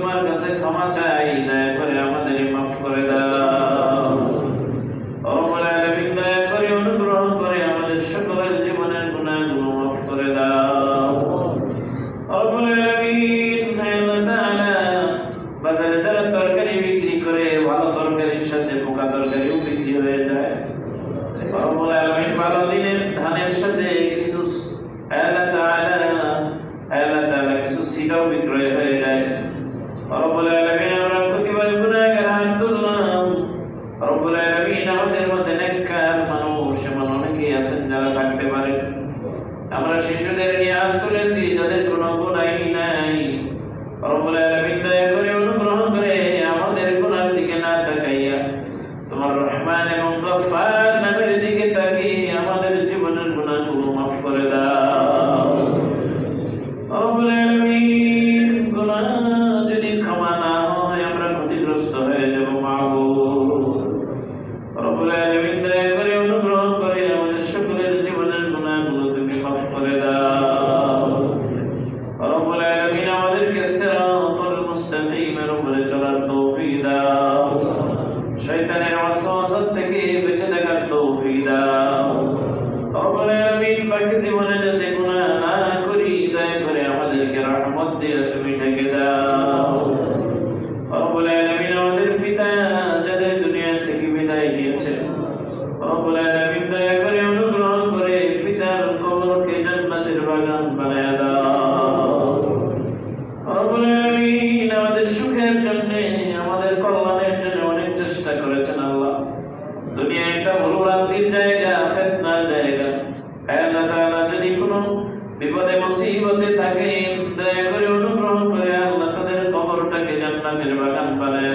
তোমার কাছে ক্ষমা চাই, দয়া করে আমাদের মাফ করে দাও। দয়া করে অনুগ্রহ করে আমাদের সকলের জীবনের মাফ করে দাও। বাজারে তরকারি বিক্রি করে, ভালো তরকারির সাথে পোকা তরকারিও বিক্রি হয়ে যায়। ভালো দিনের ধানের সাথে কিছু পাবো নাই জীবনে যাতে গুণা না করি, দয়া করে আমাদেরকে রহমত দিয়ে তুমি ঢেকে দাও। রব্বুল আলামিন আমাদের পিতা, যাদের দুনিয়া থেকে বিদায় নিয়েছে রব্বুল আলামিন দয়া করে অনুগ্রহ করে পিতার কবরকে জান্নাতের বাগান বানায় দাও। রব্বুল আলামিন আমাদের সুখের জন্য, আমাদের কল্যাণের জন্য অনেক চেষ্টা করেছেন আল্লাহ। দুনিয়া একটা ভুল জায়গা ফেতনা জায়গা। হ্যাঁ বিপদে মুসিবতে থাকেন দয়া করে অনুগ্রহ করে আল্লাহ তাদের কবরটাকে জান্নাতের বাগান বানায়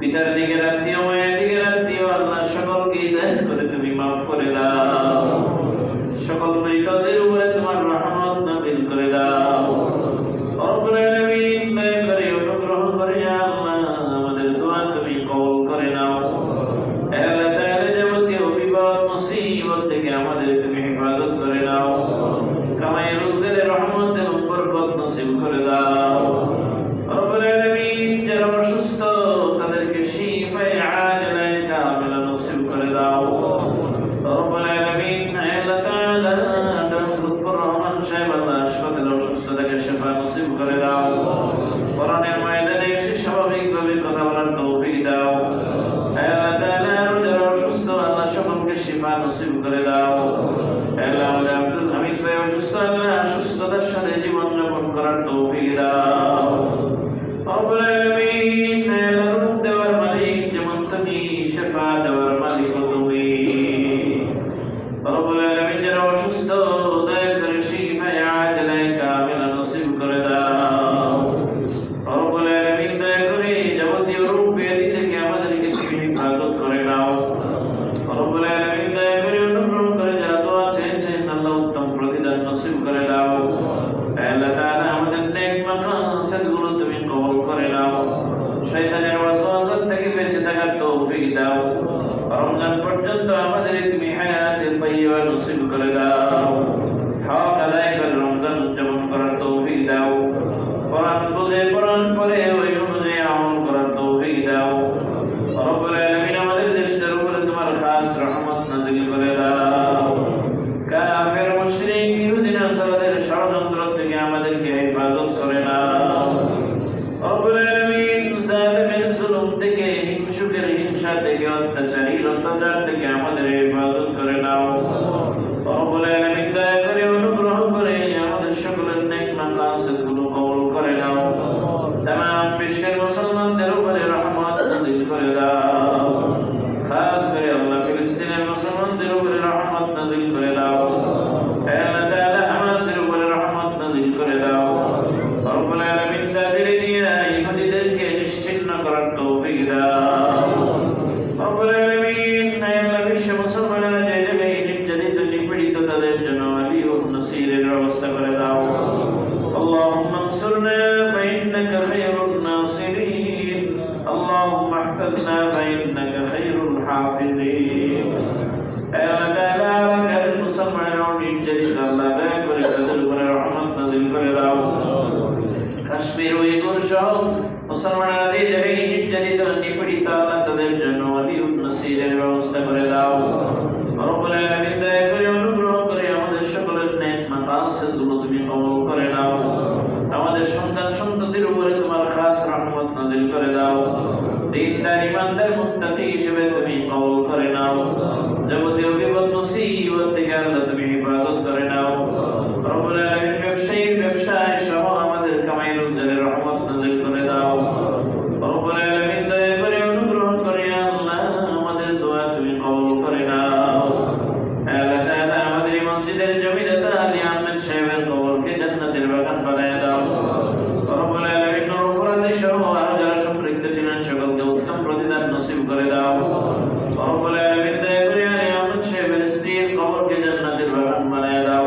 পিতার দিকে রাত্রিও মায়ের দিকে রাত্রিও আল্লাহ সকলকে দায় করে তুমি মাফ করে দাও। সকল মৃতদের উপরে তোমার রহমত নাজিল করে দাও। আমাদের তুমি করে দাও কামাই রোজগারে রহমত এবং বরকত করে দাও। কাশ্মীর অনুগ্রহ করে আমাদের সকলের নেক মাকাসিদগুলো তুমি করে নাও আমাদের সন্তান সন্ততির উপরে তোমার খাস রহমত নাযিল করে দাও দিনদার ইমানদার মুত্তাকি হিসেবে করে নাও যাবতীয় বিপদ মুসিবত থেকে আল্লাহ তুমি হেফাজত করে নাও রব্বুল আলামিন ব্যবসায়ীর ব্যবসায় সহ আমাদের কামাই রোজগারের রহমত নাযিল করে দাও রব্বুল আলামিন দয়া করে অনুগ্রহ করে আল্লাহ আমাদের দোয়া তুমি কবুল করে নাও আল্লাহ তাআলা আমাদের এই মসজিদের জমিদাতা আলী আহমেদ সাহেবের কবরকে জান্নাতের বাগান বানায় দাও রব্বুল আলামিন নূর ফুরাতে সহ আরও যারা সম্পৃক্ত ছিলেন সকলকে উত্তম প্রতিদান নসিব করে দাও রব্বুল আলামিন দয়া করে আলী আহমেদ সাহেবের স্ত্রীর কবরকে জান্নাতের বাগান বানায় দাও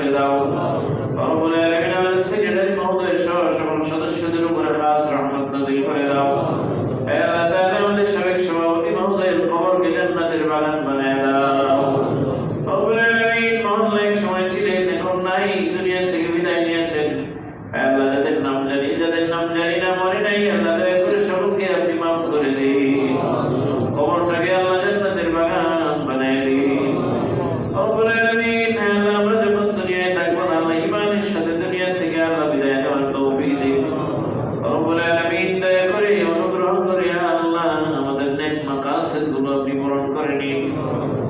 করে দাও। থেকে বিদায় নিয়েছেন। হে আল্লাহ, যাদের নাম জানি, যাদের নাম জানি না মনে নাই, আল্লাহ দয়া করে সকলকে আপনি মাফ করে দিন। কবরটাকে আল্লাহ জান্নাতের বাগান বানায় দিন। রব্বুল আলামিন হে আল্লাহ আমরা যখন দুনিয়ায় থাকব না আল্লাহ ইমানের সাথে দুনিয়া থেকে আল্লাহ বিদায় নেওয়ার তৌফিক দিন রব্বুল আলামিন দয়া করে অনুগ্রহ করে আল্লাহ আমাদের নেক মাকাসিদগুলো আপনি পূরণ করে নিন হে